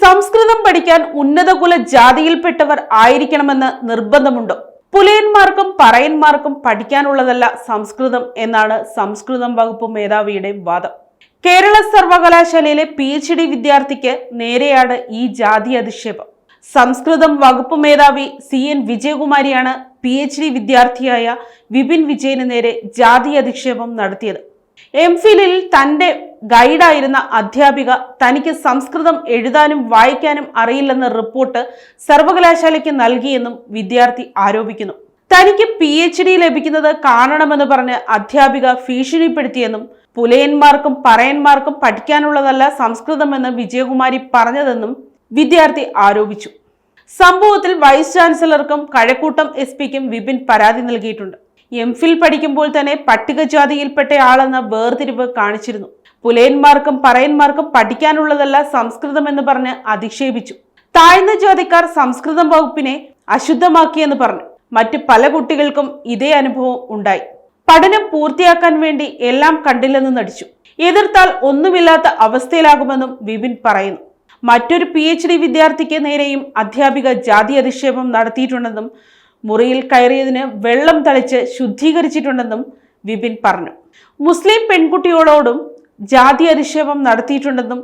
സംസ്കൃതം പഠിക്കാൻ ഉന്നതകുല ജാതിയിൽപ്പെട്ടവർ ആയിരിക്കണമെന്ന് നിർബന്ധമുണ്ടോ. പുലയന്മാർക്കും പറയന്മാർക്കും പഠിക്കാനുള്ളതല്ല സംസ്കൃതം എന്നാണ് സംസ്കൃതം വകുപ്പ് മേധാവിയുടെ വാദം. കേരള സർവകലാശാലയിലെ പി എച്ച് ഡി വിദ്യാർത്ഥിക്ക് നേരെയാണ് ഈ ജാതി അധിക്ഷേപം. സംസ്കൃതം വകുപ്പ് മേധാവി സി എൻ വിജയകുമാരിയാണ് പി എച്ച് ഡി വിദ്യാർത്ഥിയായ വിപിൻ വിജയന് നേരെ ജാതി അധിക്ഷേപം നടത്തിയത്. എം ഫിലിൽ തന്റെ ഗൈഡായിരുന്ന അധ്യാപിക തനിക്ക് സംസ്കൃതം എഴുതാനും വായിക്കാനും അറിയില്ലെന്ന റിപ്പോർട്ട് സർവകലാശാലയ്ക്ക് നൽകിയെന്നും വിദ്യാർത്ഥി ആരോപിക്കുന്നു. തനിക്ക് പി എച്ച് ഡി ലഭിക്കുന്നത് കാണണമെന്ന് പറഞ്ഞ് അധ്യാപിക ഭീഷണിപ്പെടുത്തിയെന്നും പുലയന്മാർക്കും പറയന്മാർക്കും പഠിക്കാനുള്ളതല്ല സംസ്കൃതമെന്ന് വിജയകുമാരി പറഞ്ഞതെന്നും വിദ്യാർത്ഥി ആരോപിച്ചു. സംഭവത്തിൽ വൈസ് ചാൻസലർക്കും കഴക്കൂട്ടം എസ് പിക്കും വിപിൻ പരാതി നൽകിയിട്ടുണ്ട്. എം ഫിൽ പഠിക്കുമ്പോൾ തന്നെ പട്ടികജാതിയിൽപ്പെട്ട ആളെന്ന വേർതിരിവ് കാണിച്ചിരുന്നു. പുലയന്മാർക്കും പറയന്മാർക്കും പഠിക്കാനുള്ളതല്ല സംസ്കൃതം എന്ന് പറഞ്ഞ് അധിക്ഷേപിച്ചു. താഴ്ന്ന ജാതിക്കാർ സംസ്കൃതം വകുപ്പിനെ അശുദ്ധമാക്കിയെന്ന് പറഞ്ഞു. മറ്റ് പല കുട്ടികൾക്കും ഇതേ അനുഭവം ഉണ്ടായി. പഠനം പൂർത്തിയാക്കാൻ വേണ്ടി എല്ലാം കണ്ടില്ലെന്ന് നടിച്ചു. എതിർത്താൽ ഒന്നുമില്ലാത്ത അവസ്ഥയിലാകുമെന്നും വിപിൻ പറയുന്നു. മറ്റൊരു പി എച്ച് ഡി വിദ്യാർത്ഥിക്ക് നേരെയും അധ്യാപിക ജാതി അധിക്ഷേപം നടത്തിയിട്ടുണ്ടെന്നും മുറിയിൽ കയറിയതിന് വെള്ളം തളിച്ച് ശുദ്ധീകരിച്ചിട്ടുണ്ടെന്നും വിപിൻ പറഞ്ഞു. മുസ്ലിം പെൺകുട്ടികളോടും ജാതി അധിക്ഷേപം നടത്തിയിട്ടുണ്ടെന്നും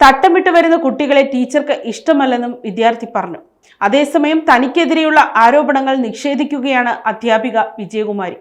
തട്ടമിട്ട് വരുന്ന കുട്ടികളെ ടീച്ചർക്ക് ഇഷ്ടമല്ലെന്നും വിദ്യാർത്ഥി പറഞ്ഞു. അതേസമയം തനിക്കെതിരെയുള്ള ആരോപണങ്ങൾ നിഷേധിക്കുകയാണ് അധ്യാപിക വിജയകുമാരി.